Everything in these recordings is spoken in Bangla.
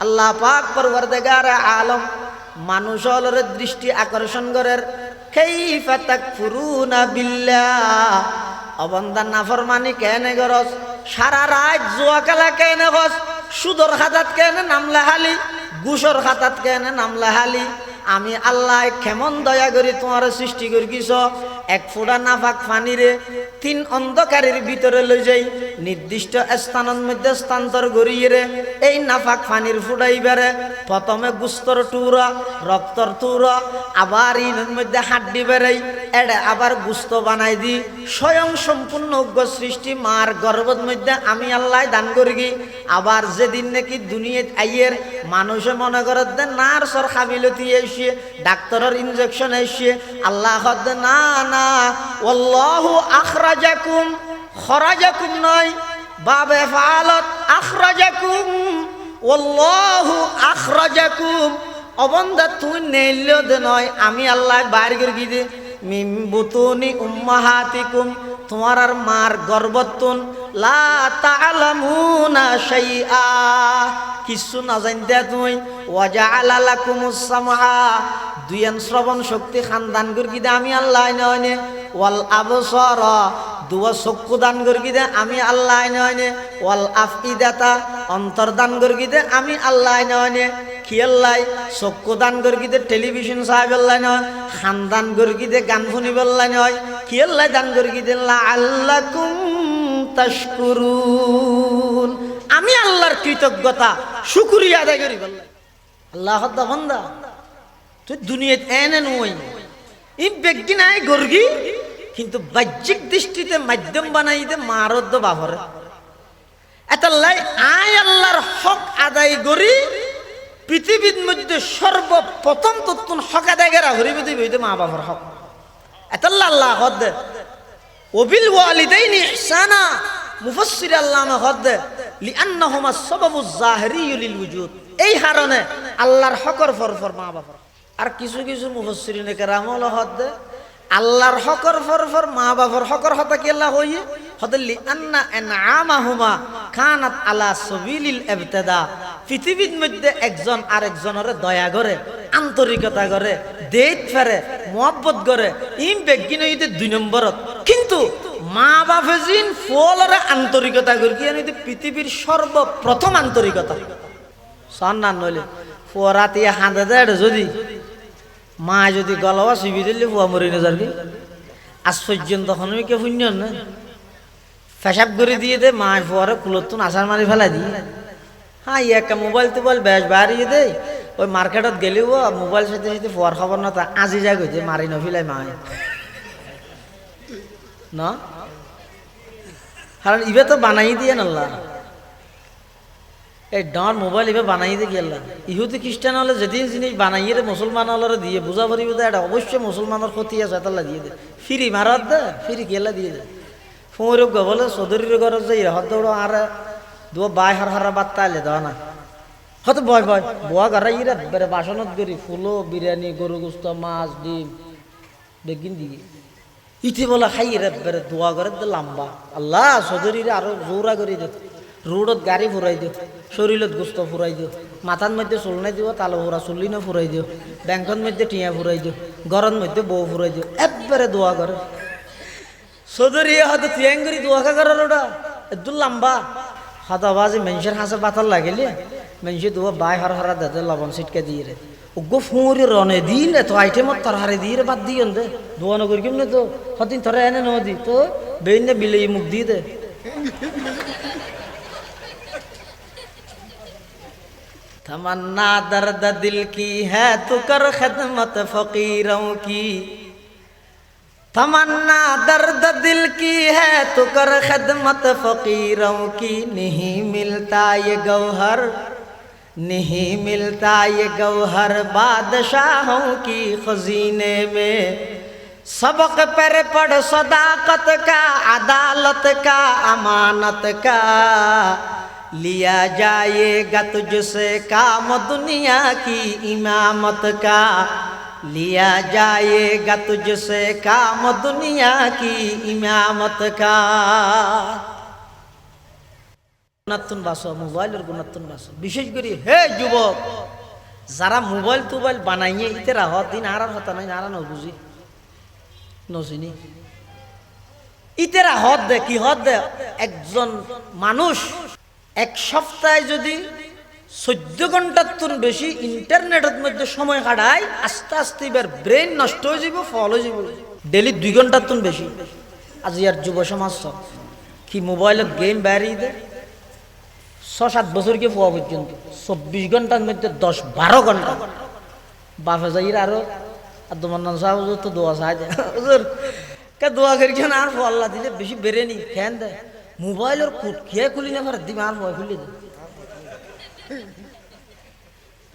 আল্লাহ পাক পরবর্তীকার আলম মানুষ হলরে দৃষ্টি আকর্ষণ করের অবন্দা নাফরমানি কেনে গরস? সারা রাত জুয়া খেলা কেনে গস সুদর খাতাত কেনে নামলা হালি গুসর খাতাত কেনে নামলা হালি আমি আল্লাহ কেমন দয়া করি তোমার সৃষ্টি করি কিস এক ফোড়া নাফাক ফানিরে তিন অন্ধকারের ভিতরে লই যাই। নির্দিষ্ট স্থানের মধ্যে স্থানান্তর করিয়ে রে এই নাফাক ফানির ফুটাইবারে প্রথমে গুস্তর টুরা, রক্তর টুরা, আবার ইনের মধ্যে হাড্ডি বেড়াই। এড়ে আবার গুস্ত বানাই দি। স্বয়ং সম্পূর্ণ উগ্র সৃষ্টি মার গর্ভের মধ্যে আমি আল্লাহ দান করি। আবার যেদিন নাকি দুনিয়াত আইয়ের মানুষে মনে করে দে নার্সর খাবিলতি এসে, ডাক্তারের ইনজেকশন এসে, আল্লাহ হদ না না। ওল্লাহু আখরাজাকুম, খরাজাকুম নয়। বাবে ফালত আখরাজাকুম ওল্লাহু আখরাজাকুম। অবন্ধা তুই নেইলেও দে নয়। আমি আল্লাহ বাইর করে গিয়ে মিম বুতুনি উম্মাহাতিকুম। তোমার আর মার গর্বতুন লা তালামুনা শাইআ। কিছু না জানতে তুই। ওয়াজআলা লাকুমুস সামআ দুয়ান শ্রবণ শক্তি খানদান করি দে, আমি আল্লাহ নয়নে। ওয়াল আবসার, দুয়া চক্ষু দান করি দে, আমি আল্লাহ নয়নে। ওয়াল আফইদাতা অন্তর্দান করি দে, আমি আল্লাহ নয়নে। খিয়াল্লাই চক্ষু দান করি দে, টেলিভিশন সাহেবেল্লাই নয়। খানদান করি দে, গান শুনিবেল্লাই নয়। খিয়াল্লাই দান করি দে আল্লাকুম তাশকুরুন। আমি আল্লাহর কৃতজ্ঞতা, শুকুরিয়া আদায় করি বললাই। আল্লাহ বন্দা। দুনিয়াত এনে নই ই ব্যক্তি নাই গর্গি, কিন্তু বাহ্যিক দৃষ্টিতে মাধ্যম বানাইতে মারদ বাবরে এতাল্লাই আই আল্লাহর হক আদায় করি, পৃথিবীর মধ্যে সর্বপ্রথম তত্তুন হক আদায় করা হরিবে দিবে মা বাবার হক। এতাল্লা আল্লাহ হদ। ওবিল ওয়ালিদাইনি ইহসানা, মুফাসসির আল্লামা হদ। লিআন্নাহুমা সাবাবু জাহিরি লিল ওজুদ এই কারণে আল্লাহর হকর ফর ফর মা বাবার আর কিছু কিছু মুফাসসিরিনে কেরামল হদ আল্লাহর হকর ফর ফর মা বাবার হকর হতা কি আল্লাহ হইয়ে? হদল্লি আন্না এনআমাহুমা কানাত আলা সাবিলিল ইবতিদা। পৃথিবীর মধ্যে একজন আরেকজনের দয়া করে, আন্তরিকতা করে দেত ফেরে, মহব্বত করে, ইম বেগিন হইতে দুই নম্বরত। কিন্তু মা বাপে জিন ফলরে আন্তরিকতা করি কি পৃথিবীর সর্বপ্রথম আন্তরিকতা। সন্ধান নইলে ফোরাতি হাঁদে দেয় যদি। মা যদি গলাওয়া চিবি দিলে ফুয়া মরি না যার কি আজ আমি কে শূন্য না। ফেসাব করে দিয়ে দে, মা ফুয়ারে কুলতুন আসার মারি ফেলাই দিয়ে হ্যাঁ একটা মোবাইল টোবাইল বেশ বাড়িয়ে দেয় ওই মার্কেটত গেলেও মোবাইল সাথে সাথে ফুয়ার খবর না তা আজি যায় গেছে মারি নফিলাই মা। না? কারণ ইবে তো বানাই দিয়ে নাল্লা এই ডর মোবাইল বানাই দিয়ে গেল। ইহুদি খ্রিস্টান হলে যেদিন জিনিস বানাইয়ে মুসলমান হলে দিয়ে বুঝা পারিব দে এটা অবশ্যই মুসলমানের ক্ষতি আছে তাল্লা দিয়ে দে। ফিরি মারাত দে, ফিরি গেলা দিয়ে দে। ফুঁর বলে চৌধুরীর ঘর যাই হত দৌড় আর দু বাই হার হারা বাত্তা আলে দাও না। হয়তো বয় বয়, বোয়া গারা ইরা বেড়ে বাসনত ফুলো, বিরিয়ানি, গরু গুস্ত, মাছ, ডিম, বেগিন দিকে ইতি বলে খাই রে বেড়ে দোয়া দে লম্বা। আল্লাহ চৌধুরীরে আরও জোরা করে দে। রোডত গাড়ি ফুরাই দিও শরীরত গোস্ত ফুরাই দিও মাথার মধ্যে চুলনাই দিব তালো ফুরা চুলিনে ফুরাই দিও ব্যাংকর মধ্যে টিয়া ফুরাই দিও ঘরের মধ্যে বউ ফুরাই দিও একবারে দোয়া করে চৌধুরী হয়তো তিয়াং করি দোয়া করার ওটা একটু লম্বা। হাতা বাজে মেনসের হাসে পাতার লাগিলে মেনসে দোয়া বাই হর হরা দাদা লবণ ছিটকে দিয়ে রে ওগো ফুঁড়ি রনে দিলে তো আইটেমত তোর হারে দিয়ে বাদ দিয়ে দে দোয়া নকরি কেমনে তো? হতিন তোরা এনে ন দি তো বেইনে বিলে মুখ দিয়ে দে। تمنا درد دل کی ہے تو کر خدمت فقیروں کی۔ تمنا درد دل کی ہے تو کر خدمت فقیروں کی۔ نہیں ملتا یہ گوہر، نہیں ملتا یہ گوہر بادشاہوں کی خزینے میں۔ سبق پر پڑھ صداقت کا، عدالت کا، امانت کا۔ लिया जाएगा तुझसे काम दुनिया की इमामत का लिया जाएगा तुझसे काम दुनिया की इमामत का গুণাত্তন বাসো মোবাইলের গুণাত্তন বাসো বিশেষ করে হে যুবক যারা মোবাইল টোবাইল বানাইয়ে ইতে রাহত দিন আর আর হতা নাই আর নবুঝি নজিনি ইতেরা হদ দে কি হদ দে একজন মানুষ এক সপ্তাহে যদি চোদ্দ ঘণ্টার তুন বেশি ইন্টারনেটের মধ্যে সময় কাটায়, আস্তে আস্তে এবার ব্রেন নষ্ট হয়ে যাব ফল হয়ে যাব। ডেলি দুই ঘণ্টার তুন বেশি। আজ ইয়ার যুব সমাজ কি মোবাইলত গেম বেরিয়ে দেয় ছ সাত বছরকে পোয়া পর্যন্ত চব্বিশ ঘণ্টার মধ্যে দশ বারো ঘণ্টা বাপে যাই আরও আর তোমার নাম সাহেব তো দোয়া সাহায্য দোয়া করি আর আল্লাহ দিলে বেশি বেড়ে নি ফ্যান দেয় মোবাইলের কুট খেয়ে খুলি না পারে দিমে আর ভয় খুলি দে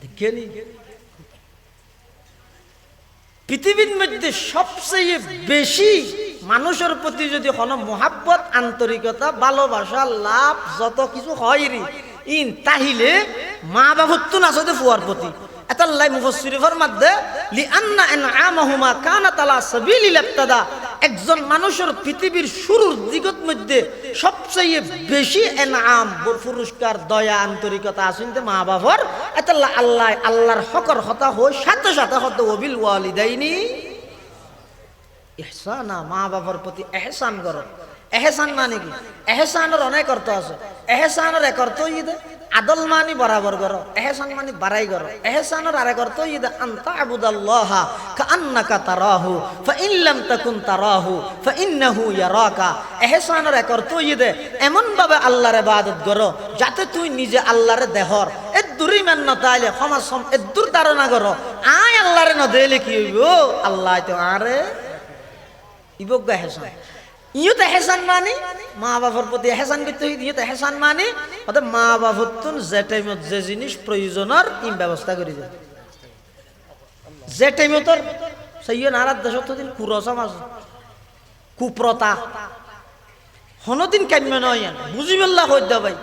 দেখে পৃথিবীর মধ্যে সবচেয়ে বেশি মানুষের প্রতি যদি কোনো মহাব্বত, আন্তরিকতা, ভালোবাসা, লাভ, যত কিছু হয় রে, ইন, তাহিলে মা বাবুত্তু নাচতে ফুয়ার প্রতি। এতাল্লাই মুফসরিফের মধ্যে লি আন্না এন আমাহুমা কানা তালা সাবিলিল ইবতাদা। একজন মানুষের পৃথিবীর শুরুর দিগত মধ্যে সবচেয়ে বেশি এনাম পুরস্কার, দয়া, আন্তরিকতা, আসিনতে মা বাবার এতাল্লাহ আল্লাহ আল্লাহর হকর হতা হই, সাথে সাথে হত ওবিল ওয়ালিদাইনি। ইহসানা মা বাবার প্রতি এহসান করো। এহসান মানে কি? এহসানের অনেক অর্থ আছে। এহসানের এক অর্থ ইদে আদল মানি বরাবর করো, এহসান মানি বাড়াই করো। এহসানের আরেক অর্থ ইদে আনতা আবুদাল্লাহ কান্নাকা তারাহু, ফাইন লাম তাকুন তারাহু, ফাইন্নাহু ইয়ারাকা। এহসানের এক অর্থ ইদে এমন ভাবে আল্লাহর ইবাদত করো, যাতে তুই নিজে আল্লাহরে দেহর এ দূরই মান নতাইলে সমাজ সম এ দূর ধারণা করো। আয় আল্লাহরে নদেলে কি হইব? আল্লাহ তো আরে ইবজ্ঞ হেসান ইও তো হেসান মানে মা বাবার প্রতি হেসান করতে হই ইও তো হেসান মানে অর্থাৎ মা বাবার তুন যে টাইমত যে জিনিস প্রয়োজনের ইম ব্যবস্থা করে যায় যে টাইমত সেই নারাত দেশত দিন কুরসম আছে কুপ্রতা। হনদিন কাম্য নয় বুঝি পেল্লা হইতে ভাই।